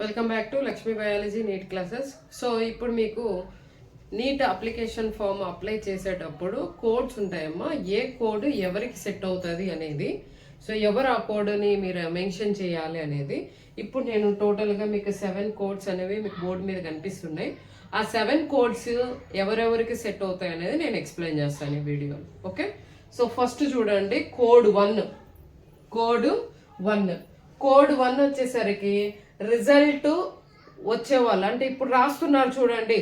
Welcome back to Lakshmi biology NEET classes so ఇప్పుడు మీకు NEET application form apply చేసేటప్పుడు codes ఉంటాయమ్మా. ఏ కోడ్ ఎవరికి సెట్ అవుతుంది అనేది. సో ఎవరు ఆ కోడ్ని మీరు మెన్షన్ చేయాలి అనేది. ఇప్పుడు నేను టోటల్గా మీకు సెవెన్ కోడ్స్ అనేవి మీకు బోర్డు మీద కనిపిస్తున్నాయి. ఆ సెవెన్ కోడ్స్ ఎవరెవరికి సెట్ అవుతాయి అనేది నేను ఎక్స్ప్లెయిన్ చేస్తాను ఈ వీడియోలో ఓకే సో ఫస్ట్ చూడండి. Code one code one code one వచ్చేసరికి రిజల్ట్ వచ్చేవాళ్ళు అంటే ఇప్పుడు రాస్తున్నారు చూడండి.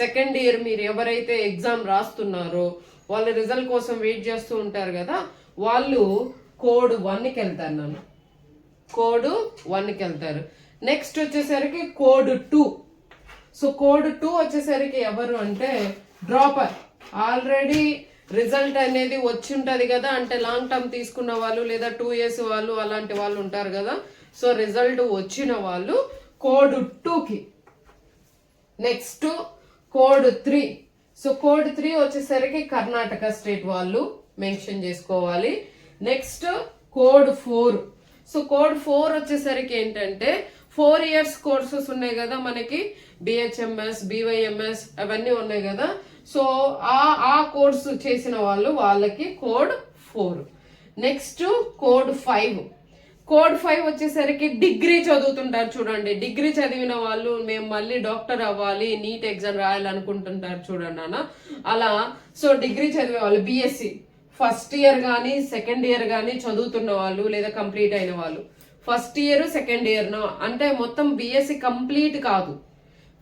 సెకండ్ ఇయర్ మీరు ఎవరైతే ఎగ్జామ్ రాస్తున్నారో వాళ్ళ రిజల్ట్ కోసం వెయిట్ చేస్తూ ఉంటారు కదా వాళ్ళు కోడ్ వన్కి వెళ్తారు నన్ను. కోడ్ వన్కి వెళ్తారు. నెక్స్ట్ వచ్చేసరికి code two so code two వచ్చేసరికి ఎవరు అంటే డ్రాపర్ ఆల్రెడీ రిజల్ట్ అనేది వచ్చి ఉంటుంది కదా అంటే లాంగ్ టర్మ్ తీసుకున్న వాళ్ళు లేదా టూ ఇయర్స్ వాళ్ళు అలాంటి వాళ్ళు ఉంటారు కదా సో రిజల్ట్ వచ్చిన వాళ్ళు కోడ్ టూకి. Next code three. So code three వచ్చేసరికి కర్ణాటక స్టేట్ వాళ్ళు మెన్షన్ చేసుకోవాలి. Next code four. So code four వచ్చేసరికి ఏంటంటే ఫోర్ ఇయర్స్ కోర్సెస్ ఉన్నాయి కదా మనకి. బిహెచ్ఎంఎస్ బివైఎంఎస్ అవన్నీ ఉన్నాయి కదా. సో ఆ ఆ కోర్సు చేసిన వాళ్ళు వాళ్ళకి code four. Next code five. Code five వచ్చేసరికి డిగ్రీ చదువుతుంటారు చూడండి. డిగ్రీ చదివిన వాళ్ళు మేము మళ్ళీ డాక్టర్ అవ్వాలి నీట్ ఎగ్జామ్ రాయాలనుకుంటుంటారు చూడండి అన్న అలా సో డిగ్రీ చదివే వాళ్ళు బిఎస్సి ఫస్ట్ ఇయర్ కానీ సెకండ్ ఇయర్ కానీ చదువుతున్న వాళ్ళు లేదా కంప్లీట్ అయిన వాళ్ళు. ఫస్ట్ ఇయర్ సెకండ్ ఇయర్నో అంటే మొత్తం బిఎస్సి కంప్లీట్ కాదు.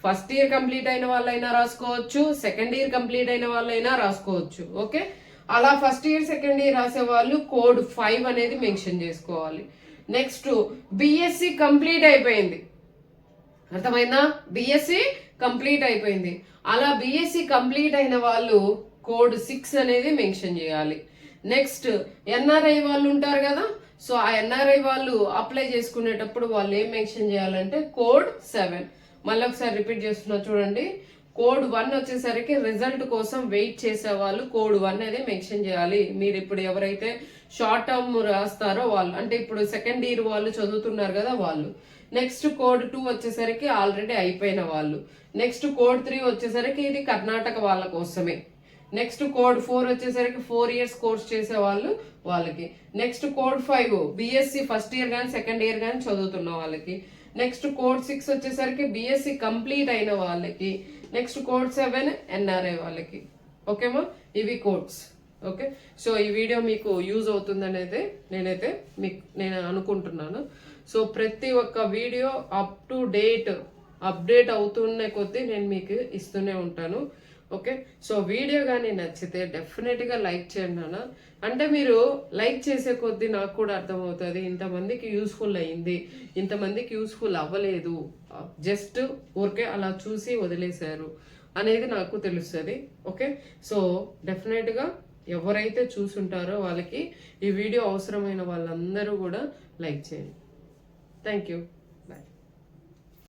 ఫస్ట్ ఇయర్ కంప్లీట్ అయిన వాళ్ళైనా రాసుకోవచ్చు సెకండ్ ఇయర్ కంప్లీట్ అయిన వాళ్ళైనా రాసుకోవచ్చు ఓకే? అలా ఫస్ట్ ఇయర్ సెకండ్ ఇయర్ రాసే వాళ్ళు కోడ్ ఫైవ్ అనేది మెన్షన్ చేసుకోవాలి. నెక్స్ట్ బిఎస్సి కంప్లీట్ అయిపోయింది. అర్థమైందా? బిఎస్సి కంప్లీట్ అయిపోయింది. అలా బిఎస్సి కంప్లీట్ అయిన వాళ్ళు కోడ్ సిక్స్ అనేది మెన్షన్ చేయాలి. నెక్స్ట్ ఎన్ఆర్ఐ వాళ్ళు ఉంటారు కదా? సో ఆ ఎన్ఆర్ఐ వాళ్ళు అప్లై చేసుకునేటప్పుడు వాళ్ళు ఏం మెన్షన్ చేయాలంటే కోడ్ సెవెన్ మళ్ళీ ఒకసారి రిపీట్ చేస్తున్నా చూడండి. కోడ్ వన్ వచ్చేసరికి రిజల్ట్ కోసం వెయిట్ చేసే వాళ్ళు కోడ్ వన్ అనేది మెన్షన్ చేయాలి. మీరు ఇప్పుడు ఎవరైతే షార్ట్ టర్మ్ రాస్తారో వాళ్ళు అంటే ఇప్పుడు సెకండ్ ఇయర్ వాళ్ళు చదువుతున్నారు కదా వాళ్ళు నెక్స్ట్ కోడ్ టూ వచ్చేసరికి ఆల్రెడీ అయిపోయిన వాళ్ళు నెక్స్ట్ కోడ్ త్రీ వచ్చేసరికి ఇది కర్ణాటక వాళ్ళ కోసమే నెక్స్ట్ కోడ్ ఫోర్ వచ్చేసరికి ఫోర్ ఇయర్స్ కోర్స్ చేసే వాళ్ళు వాళ్ళకి next code five BSc first year కానీ సెకండ్ ఇయర్ కానీ చదువుతున్న వాళ్ళకి నెక్స్ట్ కోడ్ సిక్స్ వచ్చేసరికి బిఎస్సి కంప్లీట్ అయిన వాళ్ళకి. నెక్స్ట్ కోడ్ సెవెన్ ఎన్ఆర్ఐ వాళ్ళకి. ఓకేమా ఇవి కోడ్స్ ఓకే సో ఈ వీడియో మీకు యూజ్ అవుతుందనేది నేనైతే మీకు నేను అనుకుంటున్నాను. సో ప్రతి ఒక్క video up to date update అవుతున్న కొద్దీ నేను మీకు ఇస్తూనే ఉంటాను. ఓకే? సో వీడియో కానీ నచ్చితే డెఫినెట్గా లైక్ చేయండి నాన్న. అంటే మీరు లైక్ చేసే కొద్దీ నాకు కూడా అర్థమవుతుంది ఇంతమందికి యూస్ఫుల్ అయింది ఇంతమందికి యూస్ఫుల్ అవ్వలేదు. జస్ట్ ఊరికే అలా చూసి వదిలేశారు అనేది నాకు తెలుస్తుంది ఓకే? సో డెఫినెట్గా ఎవరైతే చూసుంటారో వాళ్ళకి ఈ వీడియో అవసరమైన వాళ్ళందరూ కూడా లైక్ చేయండి. Thank you